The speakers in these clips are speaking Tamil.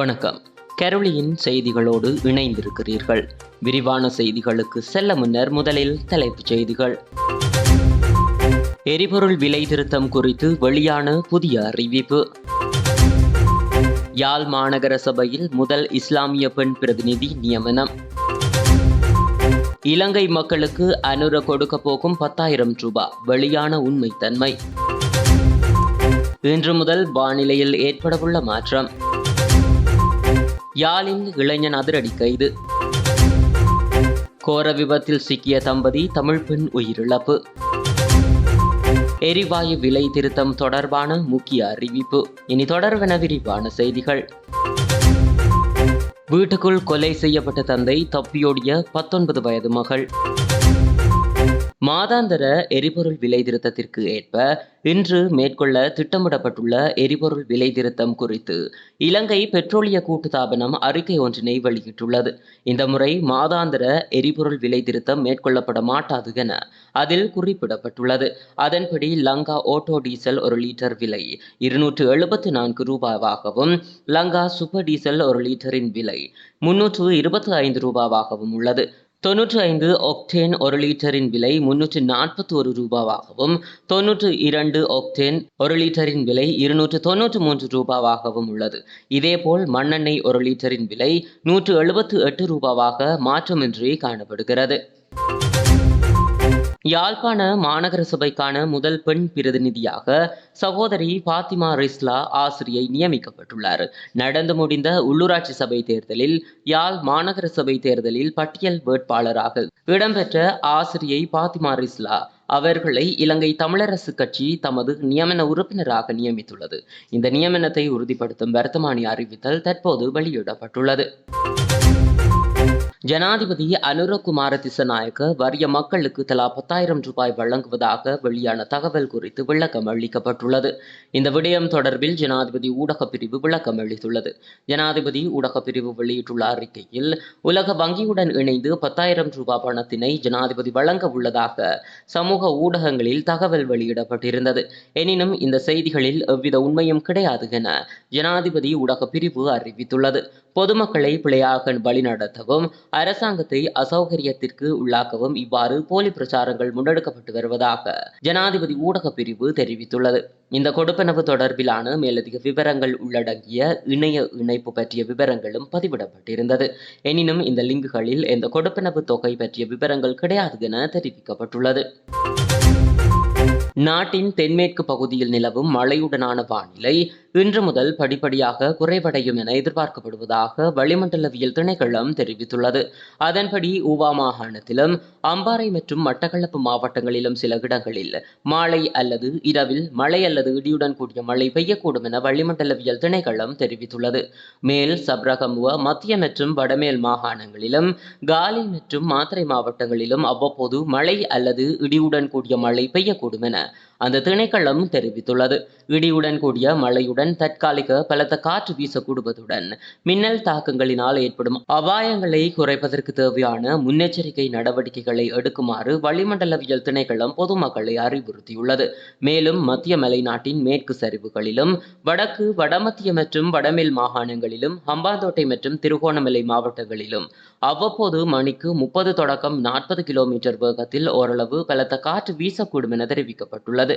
வணக்கம். கரோலியின் செய்திகளோடு இணைந்திருக்கிறீர்கள். விரிவான செய்திகளுக்கு செல்ல முன்னர் முதலில் தலைப்புச் செய்திகள். எரிபொருள் விலை திருத்தம் குறித்து வெளியான புதிய அறிவிப்பு. யாழ் மாநகர சபையில் முதல் இஸ்லாமிய பெண் பிரதிநிதி நியமனம். இலங்கை மக்களுக்கு அனுர கொடுக்க போகும் பத்தாயிரம் ரூபாய் வெளியான உண்மைத்தன்மை. இன்று முதல் வானிலையில் ஏற்படவுள்ள மாற்றம். யாழில் இளைஞன் அதிரடி கைது. கோர விபத்தில் சிக்கிய தம்பதி தமிழ் பெண் உயிரிழப்பு. எரிவாயு விலை திருத்தம் தொடர்பான முக்கிய அறிவிப்பு. இனி தொடர்வென விரிவான செய்திகள். வீட்டுக்குள் கொலை செய்யப்பட்ட தந்தை தப்பியோடிய பத்தொன்பது வயது மகள். மாதாந்தர எரிபொருள் விலை திருத்தத்திற்கு ஏற்ப இன்று மேற்கொள்ள திட்டமிடப்பட்டுள்ள எரிபொருள் விலை திருத்தம் குறித்து இலங்கை பெட்ரோலிய கூட்டுத்தாபனம் அறிக்கை ஒன்றினை வெளியிட்டுள்ளது. இந்த முறை மாதாந்திர எரிபொருள் விலை திருத்தம் மேற்கொள்ளப்பட மாட்டாது என அதில் குறிப்பிடப்பட்டுள்ளது. அதன்படி லங்கா ஓட்டோ டீசல் ஒரு லிட்டர் விலை இருநூற்று எழுபத்தி நான்கு ரூபாவாகவும் லங்கா சூப்பர் டீசல் ஒரு லிட்டரின் விலை முன்னூற்று இருபத்தி ஐந்து ரூபாவாகவும் உள்ளது. தொன்னூற்று ஐந்து ஒக்டேன் ஒரு லிட்டரின் விலை முன்னூற்று நாற்பத்தி ஒரு ரூபாவாகவும் தொன்னூற்று இரண்டு ஒக்டேன் ஒரு லிட்டரின் விலை இருநூற்று தொன்னூற்று மூன்று ரூபாவாகவும் உள்ளது. இதேபோல் மண்ணெண்ணெய் ஒரு லிட்டரின் விலை நூற்று எழுபத்து எட்டு ரூபாவாக மாற்றமின்றி காணப்படுகிறது. யாழ்ப்பாண மாநகர சபைக்கான முதல் பெண் பிரதிநிதியாக சகோதரி பாத்திமா ரிஸ்லா ஆசிரியை நியமிக்கப்பட்டுள்ளார். நடந்து முடிந்த உள்ளூராட்சி சபை தேர்தலில் யாழ் மாநகர சபை தேர்தலில் பட்டியல் வேட்பாளராக இடம்பெற்ற ஆசிரியை பாத்திமா ரிஸ்லா அவர்களை இலங்கை தமிழரசு கட்சி தமது நியமன உறுப்பினராக நியமித்துள்ளது. இந்த நியமனத்தை உறுதிப்படுத்தும் வர்த்தமானி அறிவித்தல் தற்போது வெளியிடப்பட்டுள்ளது. ஜனாதிபதி அனுரகுமார திசநாயக்க வறிய மக்களுக்கு தலா பத்தாயிரம் ரூபாய் வழங்குவதாக வெளியான தகவல் குறித்து விளக்கம் அளிக்கப்பட்டுள்ளது. இந்த விடயம் தொடர்பில் ஜனாதிபதி ஊடகப் பிரிவு விளக்கம் அளித்துள்ளது. ஜனாதிபதி ஊடகப் பிரிவு வெளியிட்டுள்ள அறிக்கையில் உலக வங்கியுடன் இணைந்து பத்தாயிரம் ரூபாய் பணத்தினை ஜனாதிபதி வழங்க உள்ளதாக சமூக ஊடகங்களில் தகவல் வெளியிடப்பட்டிருந்தது. எனினும் இந்த செய்திகளில் எவ்வித உண்மையும் கிடையாது என ஜனாதிபதி ஊடகப் பிரிவு அறிவித்துள்ளது. பொதுமக்களை பிழையாக வழிநடத்தவும் அரசாங்கத்தை அசௌகரியத்திற்கு உள்ளாக்கவும் இவ்வாறு போலி பிரச்சாரங்கள் முன்னெடுக்கப்பட்டு வருவதாக ஜனாதிபதி ஊடக பிரிவு தெரிவித்துள்ளது. இந்த கொடுப்பனவு தொடர்பிலான மேலதிக விவரங்கள் உள்ளடங்கிய இணைய இணைப்பு பற்றிய விவரங்களும் பதிவிடப்பட்டிருந்தது. எனினும் இந்த லிங்குகளில் இந்த கொடுப்பனவு தொகை பற்றிய விவரங்கள் கிடையாது என தெரிவிக்கப்பட்டுள்ளது. நாட்டின் தென்மேற்கு பகுதியில் நிலவும் மழையுடனான வானிலை இன்று முதல் படிப்படியாக குறைவடையும் என எதிர்பார்க்கப்படுவதாக வளிமண்டலவியல் திணைக்களம் தெரிவித்துள்ளது. அதன்படி ஊவா மாகாணத்திலும் அம்பாறை மற்றும் மட்டக்களப்பு மாவட்டங்களிலும் சில இடங்களில் மாலை அல்லது இரவில் மழை அல்லது இடியுடன் கூடிய மழை பெய்யக்கூடும் என வளிமண்டலவியல் திணைக்களம் தெரிவித்துள்ளது. மேல் சப்ரகமுவ மத்திய மற்றும் வடமேல் மாகாணங்களிலும் காலி மற்றும் மாத்திரை மாவட்டங்களிலும் அவ்வப்போது மழை அல்லது இடியுடன் கூடிய மழை பெய்யக்கூடும் என it. அந்த திணைக்களம் தெரிவித்துள்ளது. இடியுடன் கூடிய மழையுடன் தற்காலிக பலத்த காற்று வீசக்கூடுவதுடன் மின்னல் தாக்கங்களினால் ஏற்படும் அபாயங்களை குறைப்பதற்கு தேவையான முன்னெச்சரிக்கை நடவடிக்கைகளை எடுக்குமாறு வளிமண்டலவியல் திணைக்களம் பொதுமக்களை அறிவுறுத்தியுள்ளது. மேலும் மத்திய மலைநாட்டின் மேற்கு சரிவுகளிலும் வடக்கு வடமத்திய மற்றும் வடமேல் மாகாணங்களிலும் ஹம்பாந்தோட்டை மற்றும் திருகோணமலை மாவட்டங்களிலும் அவ்வப்போது மணிக்கு முப்பது தொடக்கம் நாற்பது கிலோமீட்டர் வேகத்தில் ஓரளவு பலத்த காற்று வீசக்கூடும் என தெரிவிக்கப்பட்டுள்ளது.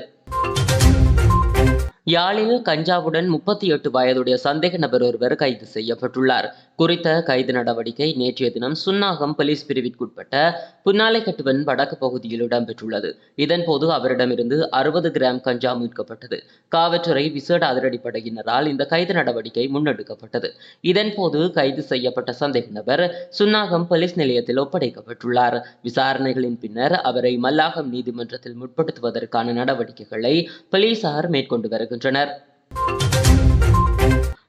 யாழில் கஞ்சாவுடன் முப்பத்தி எட்டு வயதுடைய சந்தேக நபர் ஒருவர் கைது செய்யப்பட்டுள்ளார். குறித்த கைது நடவடிக்கை நேற்றைய தினம் சுன்னாகம் போலீஸ் பிரிவிற்குட்பட்ட புன்னாலைக்கட்டுவன் வடக்கு பகுதியில் இடம்பெற்றுள்ளது. இதன்போது அவரிடமிருந்து அறுபது கிராம் கஞ்சா மீட்கப்பட்டது. காவல்துறை விசேட அதிரடிப்படையினரால் இந்த கைது நடவடிக்கை முன்னெடுக்கப்பட்டது. இதன்போது கைது செய்யப்பட்ட சந்தேக நபர் சுன்னாகம் போலீஸ் நிலையத்தில் ஒப்படைக்கப்பட்டுள்ளார். விசாரணைகளின் பின்னர் அவரை மல்லாகம் நீதிமன்றத்தில் முற்படுத்துவதற்கான நடவடிக்கைகளை போலீசார் மேற்கொண்டு வருகின்றனர்.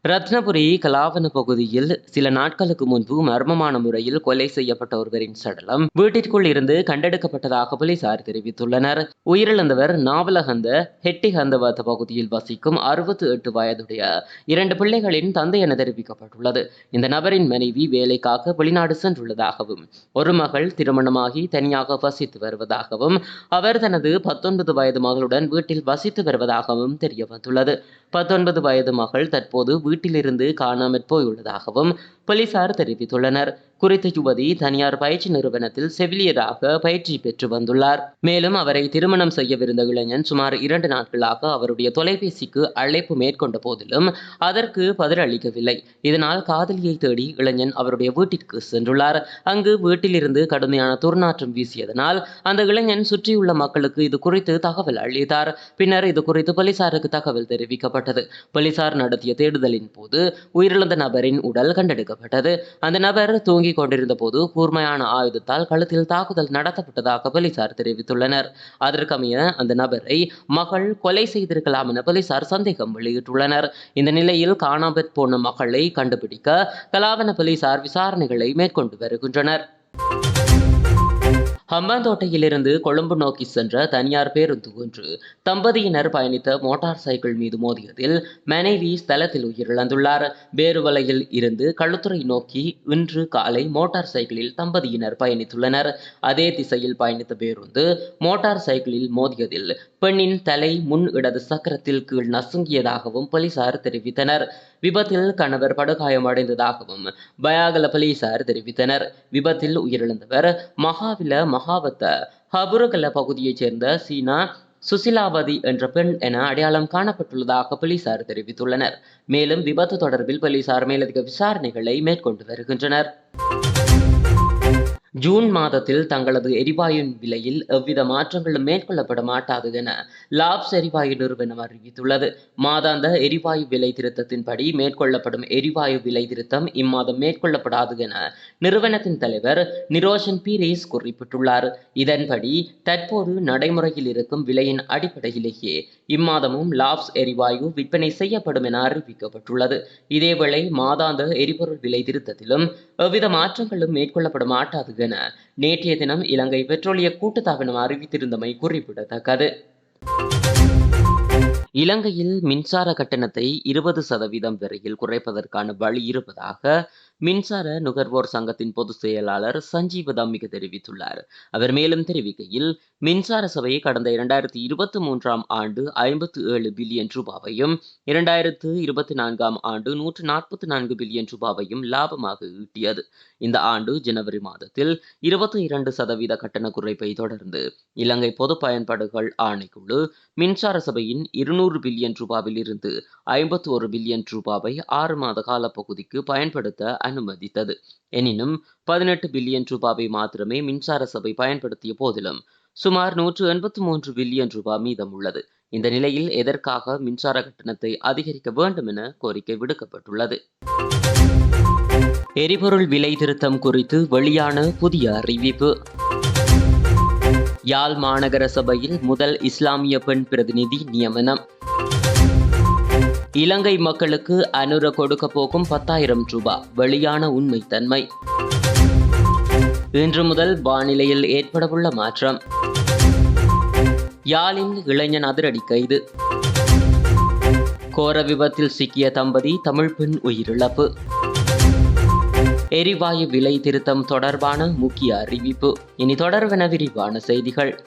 ரத்னபுரி கலாவன பகுதியில் சில நாட்களுக்கு முன்பு மர்மமான முறையில் கொலை செய்யப்பட்ட ஒருவரின் சடலம் வீட்டிற்குள் இருந்து கண்டெடுக்கப்பட்டதாக போலீசார் தெரிவித்துள்ளனர். உயிரிழந்தவர் நாவலகந்த ஹெட்டிஹந்தவத்த பகுதியில் வசிக்கும் அறுபத்தி எட்டு வயதுடைய இரண்டு பிள்ளைகளின் தந்தை என தெரிவிக்கப்பட்டுள்ளது. இந்த நபரின் மனைவி வேலைக்காக வெளிநாடு சென்றுள்ளதாகவும் ஒரு மகள் திருமணமாகி தனியாக வசித்து வருவதாகவும் அவர் தனது பத்தொன்பது வயது மகளுடன் வீட்டில் வசித்து வருவதாகவும் தெரிய வந்துள்ளது பத்தொன்பது வயது மகள் தற்போது வீட்டிலிருந்து காணாமற் போயுள்ளதாகவும் போலீசார் தெரிவித்துள்ளனர். குறித்த யுவதி தனியார் பயிற்சி நிறுவனத்தில் செவிலியராக பயிற்சி பெற்று வந்துள்ளார். மேலும் அவரை திருமணம் செய்யவிருந்த இளைஞன் சுமார் இரண்டு நாட்களாக அவருடைய தொலைபேசிக்கு அழைப்பு மேற்கொண்ட போதிலும் அதற்கு பதிலளிக்கவில்லை. இதனால் காதலியை தேடி இளைஞன் அவருடைய வீட்டிற்கு சென்றுள்ளார். அங்கு வீட்டிலிருந்து கடுமையான துர்நாற்றம் வீசியதனால் அந்த இளைஞன் சுற்றியுள்ள மக்களுக்கு இது குறித்து தகவல் அளித்தார். பின்னர் இது குறித்து போலீசாருக்கு தகவல் தெரிவிக்கப்பட்டது. போலீசார் நடத்திய தேடுதலின் போது உயிரிழந்த நபரின் உடல் கண்டெடுக்கப்பட்டது. அந்த நபர் தூங்கி தூங்கிக் கொண்டிருந்த போது கூர்மையான ஆயுதத்தால் கழுத்தில் தாக்குதல் நடத்தப்பட்டதாக போலீசார் தெரிவித்துள்ளனர். அதற்கமைய அந்த நபரை மகள் கொலை செய்திருக்கலாம் என போலீசார் சந்தேகம் வெளியிட்டுள்ளனர். இந்த நிலையில் காணாமற் போன மகளை கண்டுபிடிக்க கலாவன போலீசார் விசாரணைகளை மேற்கொண்டு வருகின்றனர். ஹம்பாந்தோட்டையிலிருந்து கொழும்பு நோக்கி சென்ற தனியார் பேருந்து ஒன்று தம்பதியினர் பயணித்த மோட்டார் சைக்கிள் மீது மோதியதில் மனைவி ஸ்தலத்தில் உயிரிழந்துள்ளார். பேருவலையில் இருந்து களுத்துறை நோக்கி இன்று காலை மோட்டார் சைக்கிளில் தம்பதியினர் பயணித்துள்ளனர். அதே திசையில் பயணித்த பேருந்து மோட்டார் சைக்கிளில் மோதியதில் பெண்ணின் தலை முன் இடது சக்கரத்தில் கீழ் நசுங்கியதாகவும் போலீசார் தெரிவித்தனர். விபத்தில் கணவர் படுகாயமடைந்ததாகவும் பயாகல போலீசார் தெரிவித்தனர். விபத்தில் உயிரிழந்தவர் மகாவில மகாவத்த ஹபுரகல பகுதியைச் சேர்ந்த சீனா சுசிலாவதி என்ற பெண் என அடையாளம் காணப்பட்டுள்ளதாக போலீசார் தெரிவித்துள்ளனர். மேலும் விபத்து தொடர்பில் போலீசார் மேலதிக விசாரணைகளை மேற்கொண்டு வருகின்றனர். ஜூன் மாதத்தில் தங்களது எரிவாயுவின் விலையில் எவ்வித மாற்றங்களும் மேற்கொள்ளப்பட மாட்டாது என லாப்ஸ் எரிவாயு நிறுவனம் அறிவித்துள்ளது. மாதாந்த எரிவாயு விலை திருத்தத்தின்படி மேற்கொள்ளப்படும் எரிவாயு விலை திருத்தம் இம்மாதம் மேற்கொள்ளப்படாது என நிறுவனத்தின் தலைவர் நிரோஷன் பீரேஸ் குறிப்பிட்டுள்ளார். இதன்படி தற்போது நடைமுறையில் இருக்கும் விலையின் அடிப்படையிலேயே இம்மாதமும் லாப்ஸ் எரிவாயு விற்பனை செய்யப்படும் என அறிவிக்கப்பட்டுள்ளது. இதேவேளை மாதாந்த எரிபொருள் விலை திருத்தத்திலும் எவ்வித மாற்றங்களும் மேற்கொள்ளப்பட மாட்டாது என நேற்றைய தினம் இலங்கை பெட்ரோலிய கூட்டுத்தாபனம் அறிவித்திருந்தமை குறிப்பிடத்தக்கது. இலங்கையில் மின்சார கட்டணத்தை இருபது சதவீதம் வரையில் குறைப்பதற்கான வழி இருப்பதாக மின்சார நுகர்வோர் சங்கத்தின் பொதுச் செயலாளர் சஞ்சீவ தம்மிக தெரிவித்துள்ளார். அவர் மேலும் தெரிவிக்கையில் மின்சார சபை கடந்த இரண்டாயிரத்தி இருபத்தி மூன்றாம் ஆண்டு ஐம்பத்தி ஏழு பில்லியன் ரூபாவையும் இரண்டாயிரத்து இருபத்தி நான்காம் ஆண்டு நூற்று நாற்பத்தி நான்கு பில்லியன் ரூபாவையும் லாபமாக ஈட்டியது. இந்த ஆண்டு ஜனவரி மாதத்தில் இருபத்தி இரண்டு சதவீத கட்டண குறைப்பை தொடர்ந்து இலங்கை பொது பயன்பாடுகள் ஆணைக்குழு மின்சார சபையின் இருநூறு பில்லியன் ரூபாவில் இருந்து ஐம்பத்தி ஒரு பில்லியன் ரூபாவை ஆறு மாத கால பகுதிக்கு பயன்படுத்த அனுமதித்தது. எனினும் பதினெட்டு பில்லியன் ரூபாவை மாத்திரமே மின்சார சபை பயன்படுத்திய போதிலும் சுமார் நூற்று எண்பத்தி மூன்று பில்லியன் ரூபாய் மீதம் உள்ளது இந்த நிலையில் எதற்காக மின்சார கட்டணத்தை அதிகரிக்க வேண்டும் என கோரிக்கை விடுக்கப்பட்டுள்ளது. எரிபொருள் விலை திருத்தம் குறித்து வெளியான புதிய அறிவிப்பு. யாழ் மாநகர சபையில் முதல் இஸ்லாமிய பெண் பிரதிநிதி நியமனம். இலங்கை மக்களுக்கு அனுர கொடுக்க போகும் பத்தாயிரம் ரூபாய் வெளியான உண்மைத்தன்மை இன்று முதல் வானிலையில் ஏற்படவுள்ள மாற்றம். யாழின் இளைஞன் அதிரடி கைது. கோர விபத்தில் சிக்கிய தம்பதி தமிழ் பெண் உயிரிழப்பு. எரிவாயு விலை திருத்தம் தொடர்பான முக்கிய அறிவிப்பு. இனி தொடர்வென விரிவான செய்திகள்.